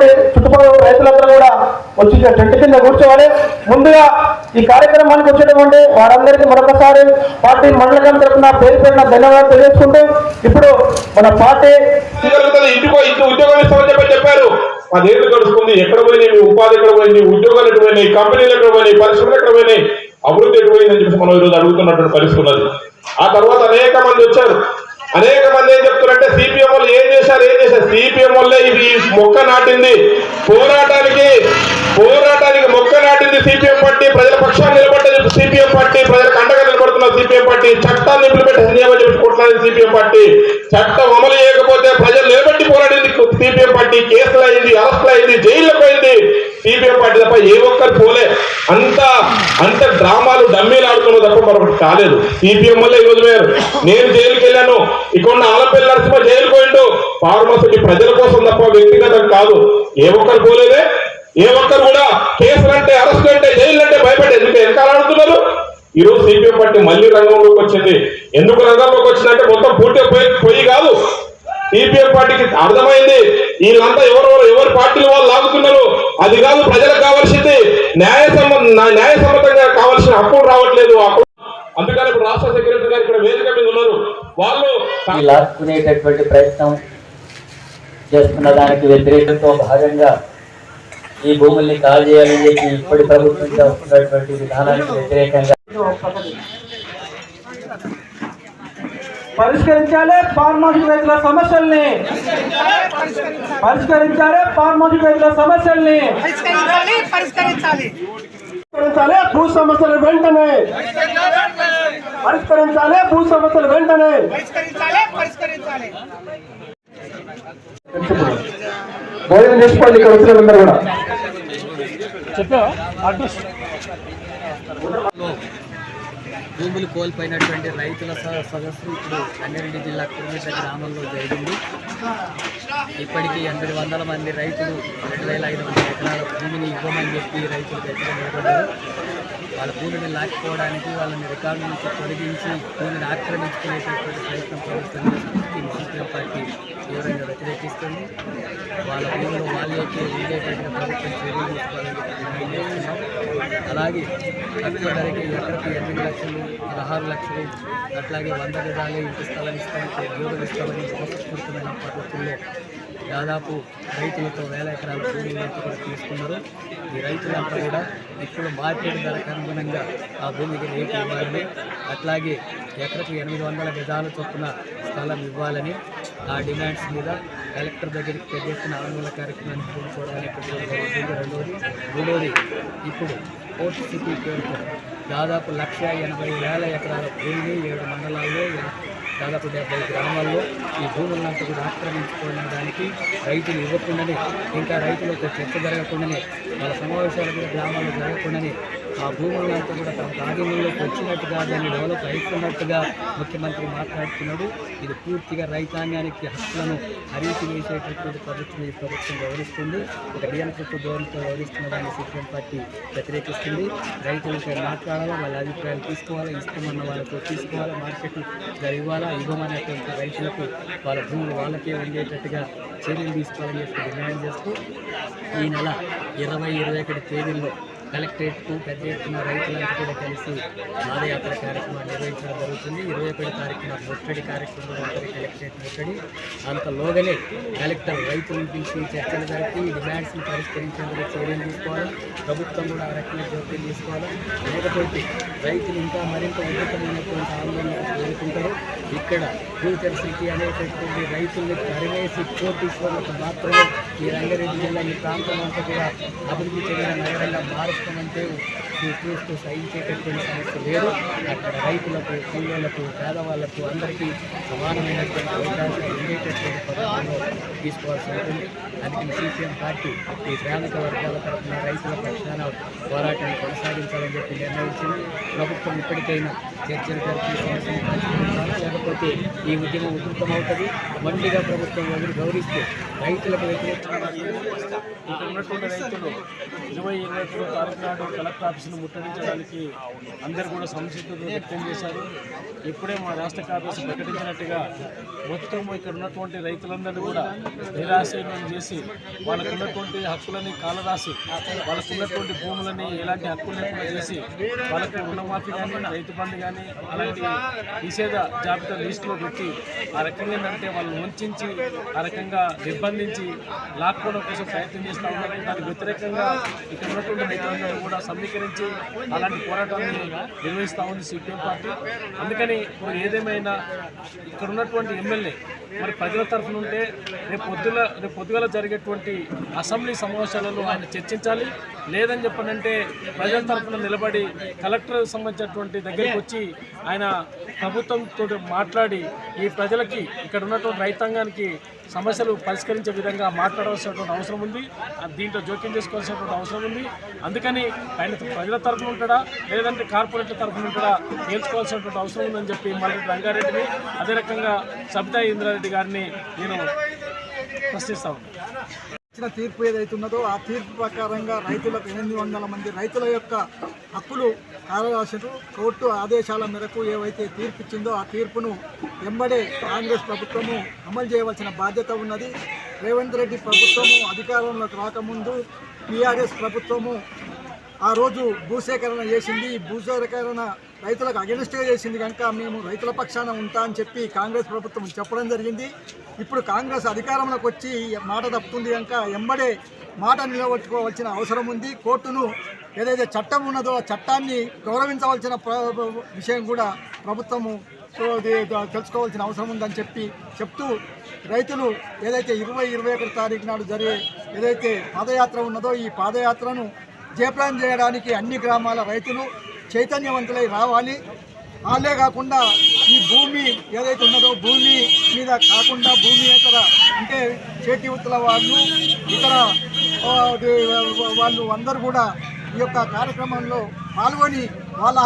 ఉన్నటువంటి చుట్టుపక్కల రైతులందరూ కూడా వచ్చి టెంట్ కింద కూర్చోవాలి. ముందుగా ఈ కార్యక్రమానికి వచ్చేటువంటి వారందరికీ మరొకసారి పార్టీ మండల తరఫున పేరు పెట్టిన ధన్యవాదాలు తెలియజేసుకుంటూ ఇప్పుడు మన పార్టీ జరుగుతుంది ఇంటికో ఇంటి ఉద్యోగాలు ఇస్తామని చెప్పి చెప్పారు పదేళ్ళు గడుస్తుంది ఎక్కడ పోయినాయి? మీ ఉపాధి ఎక్కడ పోయింది? ఉద్యోగాలు ఎక్కడ పోయినాయి? కంపెనీలు ఎక్కడ పోయినాయి? పరిశ్రమలు ఎక్కడ పోయినాయి? అభివృద్ధి ఎక్కడ పోయిందని చెప్పి మనం ఈరోజు అడుగుతున్నటువంటి పరిస్థితి ఆ తర్వాత అనేక మంది వచ్చారు. అనేక మంది ఏం చెప్తున్నారంటే సిపిఎం వాళ్ళు ఏం చేశారు ఏం చేశారు? సిపిఎం వల్లే ఇది మొక్క నాటింది. పోరాటానికి పోరాటానికి మొక్క నాటింది సిపిఎం పార్టీ ప్రజల పక్షాన్ని నిలబడ్డది సిపిఎం పార్టీ ప్రజలకు అండగా నిలబడుతున్న సిపిఎం పార్టీ. చట్టాన్ని ఇంప్లిమెంటేషన్ చేయమని చెప్పుకుంటున్నది సిపిఎం పార్టీ. చట్టం అమలు చేయకపోతే ప్రజలు నిలబెట్టి పోరాడింది సిపిఎం పార్టీ. కేసులు అయింది అరెస్టులు అయింది జైల్లో పోయింది. సిపిఎం పార్టీ తప్ప ఏ ఒక్కరు పోలే. అంతా అంత డ్రామాలు డమ్మీలు ఆడుతున్న తప్ప మరొకటి కాలేదు. సిపిఎం వల్ల ఈరోజు వేరు. నేను జైలుకి వెళ్ళాను. ఇక్కడ ఉన్న ఆలపల్లి నరసింహ జైలు పోయిండు. ఫార్మసిటీ ప్రజల కోసం తప్ప వ్యక్తిగతం కాదు. ఏ ఒక్కరు పోలేదే. ఏ ఒక్కరు కూడా కేసులు అంటే అరెస్ట్ అంటే జైలు అంటే భయపడి ఎందుకు? వెనకాల ఆడుతున్నారు. ఈ రోజు సిపిఎం పార్టీ మళ్ళీ రంగంలోకి వచ్చింది. ఎందుకు రంగంలోకి వచ్చిందంటే మొత్తం పూర్తి పోయి పోయి కాదు. సిపిఎం పార్టీకి అర్థమైంది. వీళ్ళంతా ఎవరెవరు ఎవరి పార్టీలు వాళ్ళు లాగుతున్నారు. అది కాదు ప్రజలకు కావాల్సింది. న్యాయ సంబంధ న్యాయ- న్యాయసమ్మతంగా కావాల్సిన హక్కులు రావట్లేదు హక్కు- అందుకని ఇప్పుడు రాష్ట్ర సెక్రటరీ గారు ఇక్కడ వేదిక మీద ఉన్నారు వాళ్ళు ఈ లాక్కునేటటువంటి ప్రయత్నం చేస్తున్న దానికి వ్యతిరేకంతో భాగంగా ఈ భూముల్ని కాల్ చేయాలని చెప్పి ఇప్పటి ప్రభుత్వం చేస్తున్నటువంటి విధానానికి వ్యతిరేకంగా పరిష్కరించాలి ఫార్మాసిటీ రైతుల సమస్యల్ని. పరిష్కరించాలి ఫార్మాసిటీ రైతుల సమస్యల్ని. పరిష్కరించాలి పరిష్కరించాలి. పరిష్కరించాలి భూ సమస్యలు వెంటనే. పరిష్కరించాలి భూ సమస్యలు వెంటనే భోజనం చేసుకోండి ఇక్కడ వచ్చిన వాళ్ళందరూ కూడా భూములు కోల్పోయినటువంటి రైతుల స- సదస్సు ఇప్పుడు రంగారెడ్డి జిల్లా కురుమిట గ్రామంలో జరిగింది. ఇప్పటికీ ఎనిమిది వందల మంది రైతులు రెండు వేల ఐదు వందల ఎకరాల భూమిని ఇవ్వమని చెప్పి రైతులు దగ్గర నిలబడ్డారు. వాళ్ళ భూమిని లాక్కోవడానికి వాళ్ళని రికార్డు నుంచి తొలగించి భూమిని ఆక్రమించుకునేటటువంటి ప్రయత్నం ప్రభుత్వం చేస్తుంది సిపిఎం పార్టీ తీవ్రంగా వ్యతిరేకిస్తుంది. వాళ్ళ భూమిలో వాళ్ళకి ఉండేటటువంటి ప్రభుత్వం చర్యలు తీసుకోవాలని అలాగే తక్కువ ధరకి ఎకరకు ఎనిమిది లక్షలు పదహారు లక్షలు అట్లాగే వంద విధాలు ఇంటి స్థలం ఇస్తామంటే ఉద్యోగం ఇస్తామని మోసపూరితమైన పద్ధతుల్లో దాదాపు రైతులతో వేల ఎకరాల భూమి కూడా తీసుకున్నారు. ఈ రైతులంతా కూడా ఇప్పుడు మార్కెట్ ధరకు అనుగుణంగా ఆ భూమికి రేటు ఇవ్వాలని అట్లాగే ఎకరకు ఎనిమిది వందల గజాల చొప్పున స్థలం ఇవ్వాలని ఆ డిమాండ్స్ మీద కలెక్టర్ దగ్గరికి పెద్ద ఆందోళన కార్యక్రమాన్ని కూర్చోవడానికి రెండోది మూడోది ఇప్పుడు పోర్ట్ సిటీ పేరుతో దాదాపు లక్ష ఎనభై వేల ఎకరాల భూమిని ఏడు మండలాల్లో దాదాపు డెబ్బై గ్రామాల్లో ఈ భూములంతా కూడా ఆక్రమించుకోవడానికి రైతులు ఇవ్వకుండానే ఇంకా రైతులతో చర్చ జరగకుండానే వాళ్ళ సమావేశాలు కూడా గ్రామాల్లో జరగకుండానే ఆ భూములంతా కూడా తమ ఆధీనంలోకి వచ్చినట్టుగా దాన్ని డెవలప్ అవుతున్నట్టుగా ముఖ్యమంత్రి మాట్లాడుతున్నాడు. ఇది పూర్తిగా రైతాంగానికి హక్కులను హరించి వేసేటటువంటి ప్రభుత్వం ఈ ప్రభుత్వం వ్యవహరిస్తుంది. ఒక నియంత్రిత ధోరణితో వివరిస్తున్న దాన్ని సిపిఎం పార్టీ వ్యతిరేకిస్తుంది. రైతులతో మాట్లాడాలా? వాళ్ళ అభిప్రాయాలు తీసుకోవాలా? ఇష్టమన్న వాళ్ళతో తీసుకోవాలా? మార్కెట్ ఇవ్వాలా? ఇవ్వమనేటువంటి రైతులకు వాళ్ళ భూములు వాళ్ళకే ఉండేటట్టుగా చర్యలు తీసుకోవాలని చెప్పి డిమాండ్ చేస్తూ ఈ నెల ఇరవై ఇరవై ఒకటి తేదీల్లో కలెక్టరేట్కు పెద్ద ఎత్తున రైతులందరూ కూడా కలిసి పాదయాత్ర కార్యక్రమాలు నిర్వహించడం జరుగుతుంది. ఇరవై ఒకటి తారీఖున ముట్టడి కార్యక్రమం ఉంటుంది కలెక్టరేట్ ముట్టడి అంతలోగానే కలెక్టర్ రైతులను పిలిచి చర్చలు జరిపి డిమాండ్స్ని పరిష్కరించేందుకు చర్యలు తీసుకోవాలి? ప్రభుత్వం కూడా ఆ రకంగా జోక్యం తీసుకోవాలి లేకపోతే రైతులు ఇంకా మరింత ఉన్నతమైనటువంటి ఆందోళనకు కోరుకుంటారు. ఇక్కడ ఫ్యూచర్ సిటీ అనేటటువంటి రైతుల్ని తరివేసి కోటీశ్వర్లకు మాత్రమే ఈ రంగారెడ్డి జిల్లా ఈ ప్రాంతం అంతా కూడా అభివృద్ధి చెందిన నగరంగా మారుతుంది చూ- చూస్తూ సహించేటటువంటి సమస్య లేదు. అక్కడ రైతులకు కూలీలకు పేదవాళ్ళకు అందరికీ సమానమైనటువంటి అవకాశాలు ఉండేటటువంటి పద్ధతిలో తీసుకోవాల్సి ఉంటుంది. అందుకని సిపిఎం పార్టీ ఈ శ్రామిక వర్గాల తరఫున రైతుల పక్షాన పోరాటాన్ని కొనసాగించాలని చెప్పి నిర్ణయించింది. ప్రభుత్వం ఇప్పటికైనా చర్చలు జరిపి సమస్యను పరిష్కరించాలి లేకపోతే ఈ ఉద్యమం ఉధృతమవుతుంది. మండిగా ప్రభుత్వం ఎవరు గౌరవిస్తే రైతులకు వ్యతిరేకంగా ఇక్కడ ఉన్నటువంటి రైతులు ఇరవై ఇరవై తారీఖు నాడు కలెక్టర్ ఆఫీసును ముట్టడించడానికి అందరు కూడా సంసిద్ధత వ్యక్తం చేశారు. ఇప్పుడే మా రాష్ట్ర కార్యదర్శి ప్రకటించినట్టుగా మొత్తం ఇక్కడ ఉన్నటువంటి రైతులందరినీ కూడా నిరాశయం చేసి వాళ్ళకు ఉన్నటువంటి హక్కులని కాలరాసి వాళ్ళకు ఉన్నటువంటి భూములని ఎలాంటి హక్కులు లేకుండా చేసి వాళ్ళకి రుణమాఫీ కానీ రైతు బంధు కానీ అలాంటి నిషేధ జాబితా లిస్టులో పెట్టి ఆ రకంగా ఏంటంటే వాళ్ళు వంచి ఆ రకంగా నిర్బంధించి లాక్కోవడం కోసం ప్రయత్నం చేస్తూ ఉన్నారు. దానికి వ్యతిరేకంగా ఇక్కడ ఉన్నటువంటి రైతులందరూ కూడా సమీకరించి అలాంటి పోరాటాన్ని నిర్వహిస్తూ ఉంది సిపిఎం పార్టీ. అందుకని మరి ఏదేమైనా ఇక్కడ ఉన్నటువంటి ఎమ్మెల్యే మరి ప్రజల తరఫున ఉంటే రేపు పొద్దుల రేపు పొద్దుగల జరిగేటువంటి అసెంబ్లీ సమావేశాలలో ఆయన చర్చించాలి. లేదని చెప్పనంటే ప్రజల తరఫున నిలబడి కలెక్టర్ సంబంధించినటువంటి దగ్గరికి వచ్చి ఆయన ప్రభుత్వంతో మాట్లాడి మాట్లాడి ఈ ప్రజలకి ఇక్కడ ఉన్నటువంటి రైతాంగానికి సమస్యలు పరిష్కరించే విధంగా మాట్లాడవలసినటువంటి అవసరం ఉంది. దీంట్లో జోక్యం చేసుకోవాల్సినటువంటి అవసరం ఉంది. అందుకని ఆయన ప్రజల తరఫున ఉంటాడా లేదంటే కార్పొరేట్ల తరఫున ఉంటాడా నేర్చుకోవాల్సినటువంటి అవసరం ఉందని చెప్పి మళ్ళీ రంగారెడ్డిని అదే రకంగా సబితా ఇంద్రారెడ్డి గారిని నేను ప్రశ్నిస్తా ఇచ్చిన తీర్పు ఏదైతే ఉన్నదో ఆ తీర్పు ప్రకారంగా రైతులకు ఎనిమిది వందల మంది రైతుల యొక్క హక్కులు కాలరాశులు కోర్టు ఆదేశాల మేరకు ఏవైతే తీర్పు ఇచ్చిందో ఆ తీర్పును ఎంబడే కాంగ్రెస్ ప్రభుత్వము అమలు చేయవలసిన బాధ్యత ఉన్నది. రేవంత్ రెడ్డి ప్రభుత్వము అధికారంలోకి రాకముందు టీఆర్ఎస్ ప్రభుత్వము ఆ రోజు భూసేకరణ చేసింది. ఈ భూసేకరణ రైతులకు అగెనిస్ట్గా చేసింది కనుక మేము రైతుల పక్షాన ఉంటా అని చెప్పి కాంగ్రెస్ ప్రభుత్వం చెప్పడం జరిగింది. ఇప్పుడు కాంగ్రెస్ అధికారంలోకి వచ్చి మాట తప్పుతుంది కనుక ఎంబడే మాట నిలబెట్టుకోవాల్సిన అవసరం ఉంది. కోర్టును ఏదైతే చట్టం ఉన్నదో ఆ చట్టాన్ని గౌరవించవలసిన విషయం కూడా ప్రభుత్వము తెలుసుకోవాల్సిన అవసరం ఉందని చెప్పి చెప్తూ రైతులు ఏదైతే ఇరవై ఇరవై ఒకటి తారీఖు నాడు జరిగే ఏదైతే పాదయాత్ర ఉన్నదో ఈ పాదయాత్రను జయప్రదం చేయడానికి అన్ని గ్రామాల రైతులు చైతన్యవంతులై రావాలి. వాళ్ళే కాకుండా ఈ భూమి ఏదైతే ఉన్నదో భూమి మీద కాకుండా భూమి ఇతర అంటే చేతి ఉత్తల వాళ్ళు ఇతర వాళ్ళు అందరూ కూడా ఈ యొక్క కార్యక్రమంలో పాల్గొని వాళ్ళ